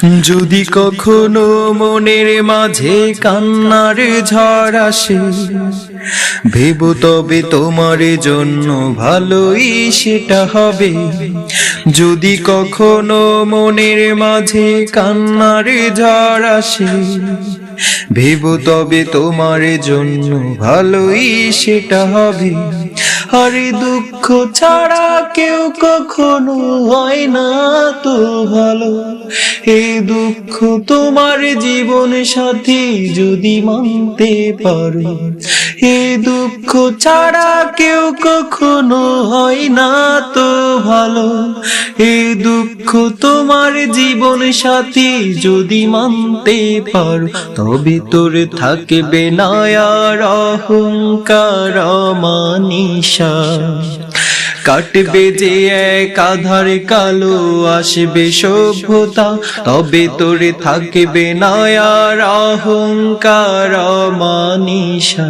যদি কখনো মনের মাঝে কান্নার ঝড় আসে, ভেব তবে তোমার জন্য ভালোই সেটা হবে। যদি কখনো মনের মাঝে কান্নার ঝড় আসে, ভেব তবে তোমার জন্য ভালোই সেটা হবে। আরে দুঃখ ছাড়া কেউ কখনো হয় না তো ভালো। এই দুঃখ তোমার জীবন সাথী যদি মানতে পারো। এই দুঃখ ছাড়া কেউ কখনো হয় না তো ভালো। এই দুঃখ তোমার জীবন সাথী যদি মানতে পারো। তবে তোর থাকবে না আর অহংকার মানিসা কাটবে যে এক আধার কালো আসবে সভ্যতা। তবে তোরে থাকবে না আর অহংকার মানিসা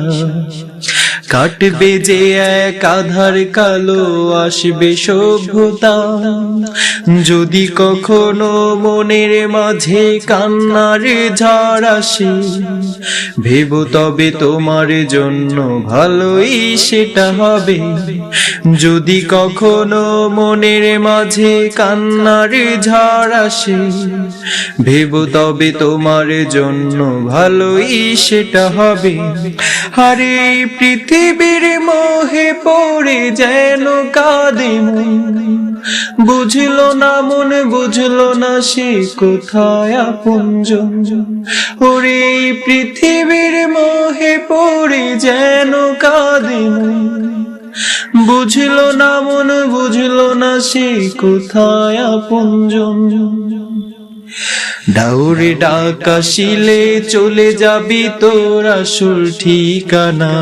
কাটবে যে এক আধার কালো আসবে সভ্যতা। যদি কখনো মনের মাঝে কান্নার ঝড় আসে, ভেব তবে তোমার জন্য ভালোই সেটা হবে। যদি কখনো মনের মাঝে কান্নার ঝড় আসে, ভেব তবে তোমার জন্য ভালোই সেটা হবে। আরে এই পৃথিবীর মোহে পড়ে যেন কাঁদে বুঝলো না মন, বুঝলো না সে কোথায় আপনজন ওরে পৃথিবীর মোহে পড়ে যেন কাঁদে বুঝলো না মন, বুঝলো না সে কোথায় আপনজন ডাউরে ডাকা শিলে চলে যাবি তোর আসল ঠিকানা।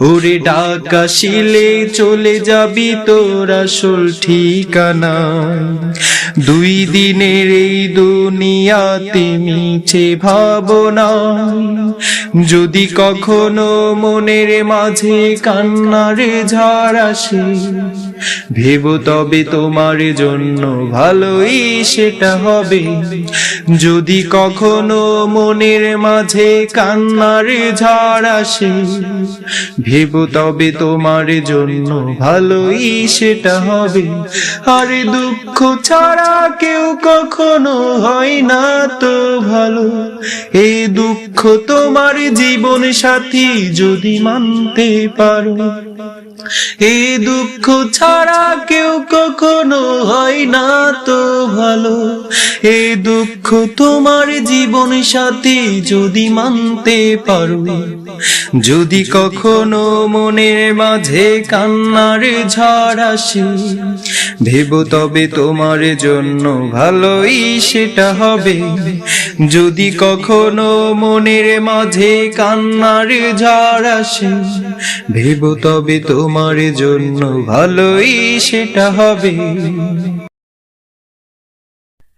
ওরে ডাকা শিলে চলে যাবি তোর আসল ঠিকানা। দুই দিনের এই দুনিয়াতে মিছে ভাবনা। যদি কখনো মনের মাঝে কান্নারে ঝড় আসে, ভেব তবে তোমার জন্য ভালোই সেটা হবে। যদি কখনো মনের মাঝে কান্নার ঝড় আসে, ভেব তবে তোমার জন্য ভালোই সেটা হবে। আর দুঃখ ছাড়া কেউ কখনো হয় না তো ভালো। এই দুঃখ তোমার জীবন সাথী যদি মানতে পারো। এই দুঃখ ছাড়া কেউ কখনো হয় না তো ভালো। এই দুঃখ তোমার জীবন সাথী যদি মানতে পারো। যদি কখনো মনের মাঝে কান্নার ঝড় আসে, ভেব তবে তোমার জন্য ভালোই সেটা হবে। যদি কখনো মনের মাঝে কান্নার ঝড় আসে, ভেব তবে তোমার জন্য ভালোই সেটা হবে।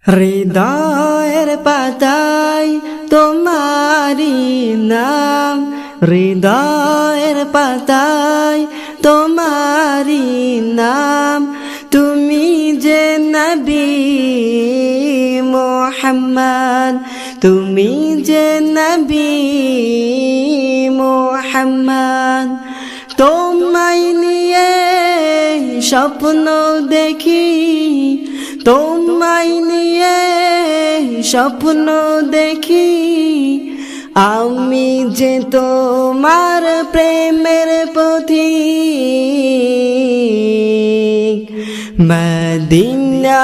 হৃদয়ের পাতায় তোমারি নাম, হৃদয়ের পাতায় তোমারি নাম। তুমি যে নবী মোহাম্মদ তুমি যে নবী মোহাম্মদ, তোমায় নিয়ে স্বপ্ন দেখি, তোমায় নিয়ে স্বপ্ন দেখি। আমি যে তোমার প্রেমের পথি Medina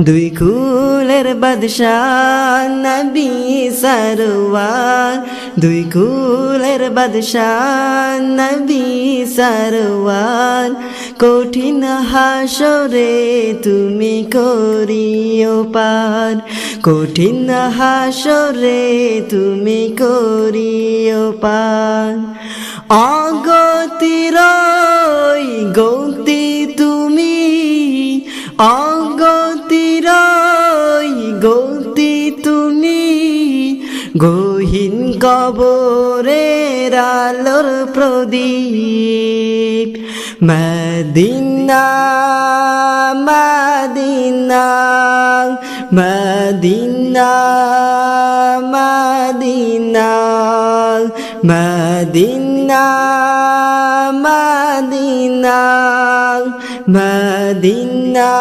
দুই কুলের বাদশাহ নবী সরওয়ার। দুই কুলের বাদশাহ নবী সরওয়ার। কঠিন হাসরে তুমি করিও পার। কঠিন হাসরে তুমি করিও পার। অগতির গতি তুমি অগতির গতি তুমি গহীন কবরের আলোর প্রদীপ। Medina Medina Medina Medina Medina Medina. Medina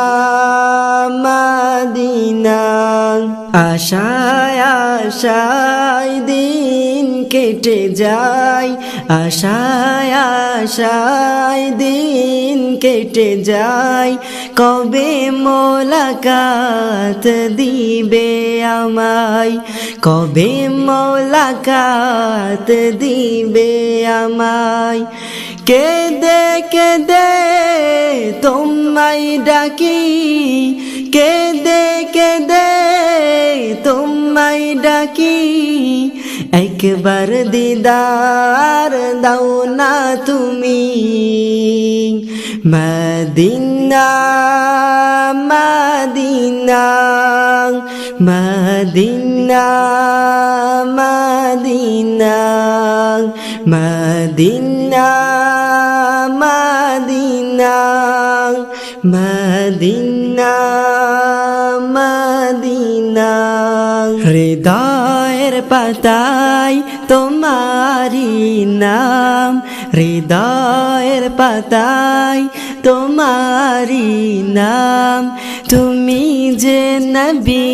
Medina. আশায় আশায় দিন কেটে যায়। আশায় আশায় দিন কেটে যায়। কবে মোলাকাত দিবে আমায়? কবে মোলাকাত দিবে আমায়? কেদে কেদে তোমায় ডাকি। কেদে কেদে তোমায় ডাকি। একবার দিদার দাও না তুমি। Medina Medina Medina Medina Medina Medina Medina Medina. হৃদয়ের পাতায় তোমারি নাম হৃদয়ের পাতায় তোমারি নাম। তুমি যে নবী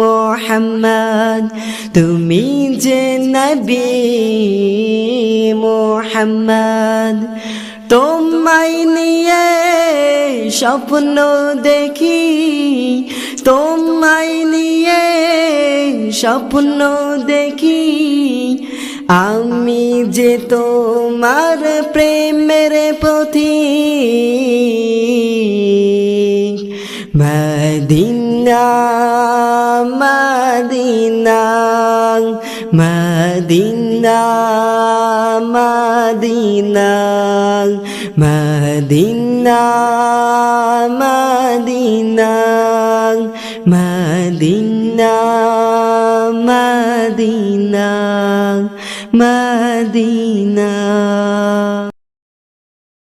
মোহাম্মদ, তুমি যে নবী মোহাম্মদ। তোমায় নিয়ে স্বপ্ন দেখি, তোমায় নিয়ে স্বপ্ন দেখি। আমি যে তোমার প্রেমের পথি Medina Medina Medina Medina Medina Medina Medina Medina. مدينة.